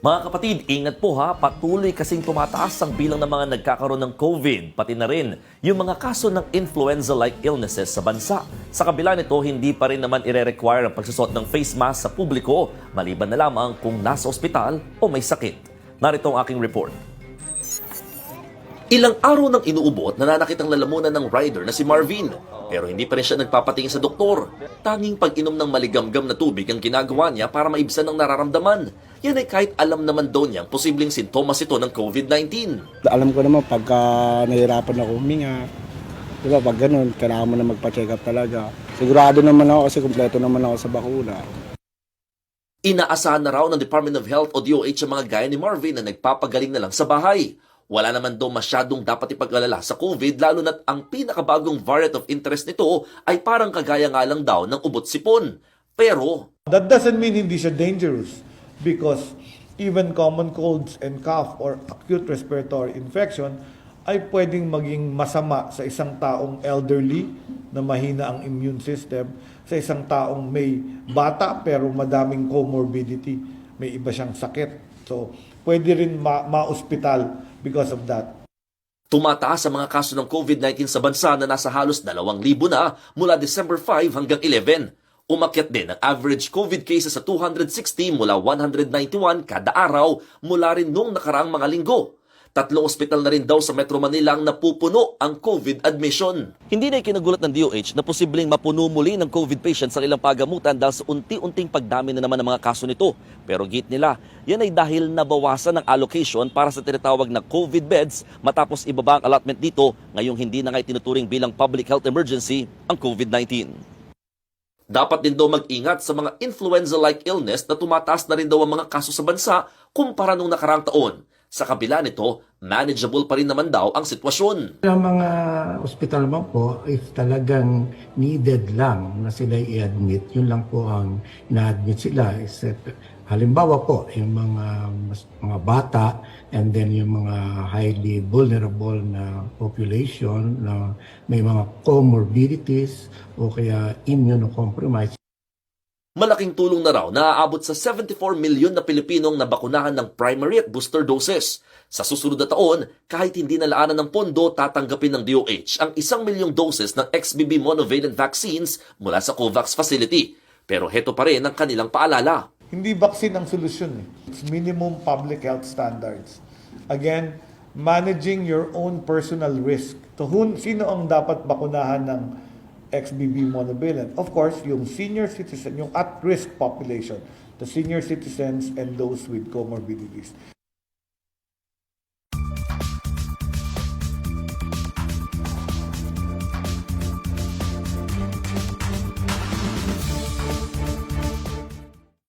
Mga kapatid, ingat po ha. Patuloy kasing tumataas ang bilang ng mga nagkakaroon ng COVID, pati na rin yung mga kaso ng influenza-like illnesses sa bansa. Sa kabila nito, hindi pa rin naman ire-require ang pagsusot ng face mask sa publiko, maliban na lamang kung nasa ospital o may sakit. Narito ang aking report. Ilang araw nang inuubo at nananakit ang lalamunan ng rider na si Marvin. Pero hindi pa rin siya nagpapatingin sa doktor. Tanging pag-inom ng maligamgam na tubig ang ginagawa niya para maibsan ang nararamdaman. Yan ay kahit alam naman daw niyang posibleng sintomas ito ng COVID-19. Alam ko naman pagka nahirapan ako huminga, di ba pag ganun, kailangan mo na magpa-check up talaga. Sigurado naman ako kasi kumpleto naman ako sa bakuna. Inaasahan na raw ng Department of Health o DOH ang mga gaya ni Marvin na nagpapagaling na lang sa bahay. Wala naman daw masyadong dapat ipag-alala sa COVID lalo na't ang pinakabagong variant of interest nito ay parang kagaya nga lang daw ng ubot sipon. Pero That doesn't mean hindi siya dangerous because even common colds and cough or acute respiratory infection ay pwedeng maging masama sa isang taong elderly na mahina ang immune system, sa isang taong may bata pero madaming comorbidity, may iba siyang sakit. So, pwede rin ma- ma-hospital because of that. Tumataas ang mga kaso ng COVID-19 sa bansa na nasa halos 2,000 na mula December 5 hanggang 11. Umakyat din ang average COVID cases sa 260 mula 191 kada araw mula rin nung nakaraang mga linggo. Tatlong ospital na rin daw sa Metro Manila ang napupuno ang COVID admission. Hindi na ikinagulat ng DOH na posibleng mapuno muli ng COVID patients sa ilang pagamutan dahil sa unti-unting pagdami na naman ng mga kaso nito. Pero git nila, yan ay dahil nabawasan ng allocation para sa tinatawag na COVID beds matapos ibaba ang allotment dito ngayong hindi na nga itinuturing bilang public health emergency ang COVID-19. Dapat din daw mag-ingat sa mga influenza-like illness na tumataas na rin daw ang mga kaso sa bansa kumpara nung nakaraang taon. Sa kabila nito, manageable pa rin naman daw ang sitwasyon. Sa mga ospital naman po, if talagang needed lang na sila i-admit, yun lang po ang na-admit sila. Except, halimbawa po, yung mga, mga bata and then yung mga highly vulnerable na population na may mga comorbidities o kaya immunocompromised. Malaking tulong na raw na aabot sa 74 milyon na Pilipinong nabakunahan ng primary at booster doses. Sa susunod na taon, kahit hindi nalaanan ng pondo, tatanggapin ng DOH ang isang milyong doses ng XBB monovalent vaccines mula sa COVAX facility. Pero heto pa rin ang kanilang paalala. Hindi vaccine ang solusyon. Eh. It's minimum public health standards. Again, managing your own personal risk. To whom, sino ang dapat bakunahan ng XBB monovalent? Of course, yung senior citizen, yung at-risk population, the senior citizens and those with comorbidities.